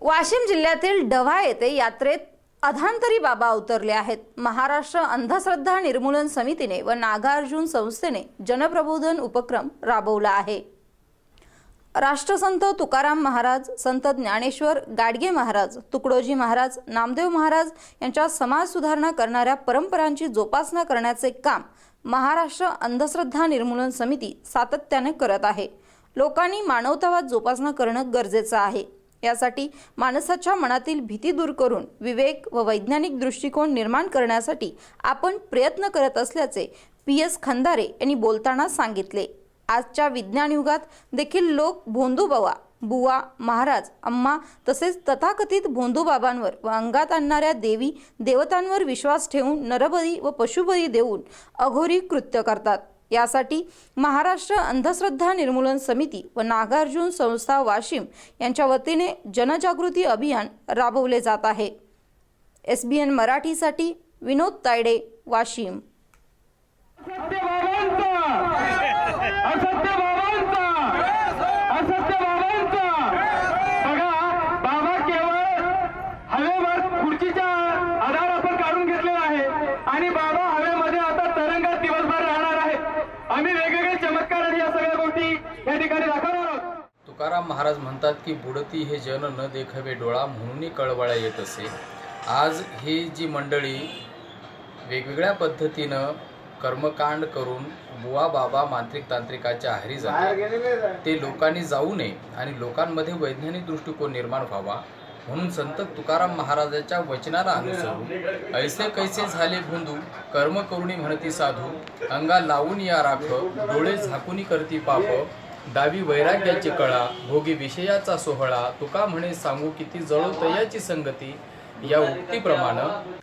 वाशिम जिल्ह्यातील ढवा येथे यात्रेत अधांतरी बाबा अवतरले आहेत. महाराष्ट्र अंधश्रद्धा निर्मूलन समितीने व नागार्जुन संस्थेने जनप्रबोधन उपक्रम राबवला आहे. राष्ट्रसंत तुकाराम महाराज संत ज्ञानेश्वर गाडगे महाराज तुकडोजी महाराज नामदेव महाराज यांच्या समाज सुधारणा करणाऱ्या परंपरांची जोपासना करण्याचे काम महाराष्ट्र अंधश्रद्धा निर्मूलन समिती सातत्याने करत आहे. लोकांनी मानवतावाद जोपासना करणं गरजेचं आहे. यासाठी माणसाच्या मनातील भीती दूर करून विवेक व वैज्ञानिक दृष्टिकोन निर्माण करण्यासाठी आपण प्रयत्न करत असल्याचे पी एस खंदारे यांनी बोलताना सांगितले. आजच्या विज्ञान युगात देखील लोक भोंदूबावा बुवा महाराज अम्मा तसेच तथाकथित भोंदूबाबांवर व अंगात आणणाऱ्या देवी देवतांवर विश्वास ठेवून नरबळी व पशुबळी देऊन अघोरी कृत्य करतात. यासाठी महाराष्ट्र अंधश्रद्धा निर्मूलन समिती व नागार्जुन संस्था वाशिम यांच्या वतीने जनजागृती अभियान राबवले जात आहे. एस बी एन मराठीसाठी विनोद तायडे वाशिम. खुर्चीच्या या ठिकाणी दाखवणार आहोत. तुकाराम महाराज म्हणतात की बुडती हे जन न देखवे डोळा म्हणूनही कळवळा येत असे. आज ही जी मंडळी वेगवेगळ्या पद्धतीनं कर्मकांड करून बुवा बाबा मांत्रिक तांत्रिकाच्या आहारी जातात ते लोकांनी जाऊ नये आणि लोकांमध्ये वैज्ञानिक दृष्टिकोन निर्माण व्हावा म्हणून संत तुकाराम महाराजाच्या वचनाला अनुसरून ऐसे कैसे झाले भोंदू कर्म करुणी म्हणती साधू अंगा लावून या राख डोळे झाकुनी करती पाप दावी वैराग्याची कळा भोगी विषयाचा सोहळा तुका म्हणे सांगू किती जळो तयाची संगती या उक्तीप्रमाणे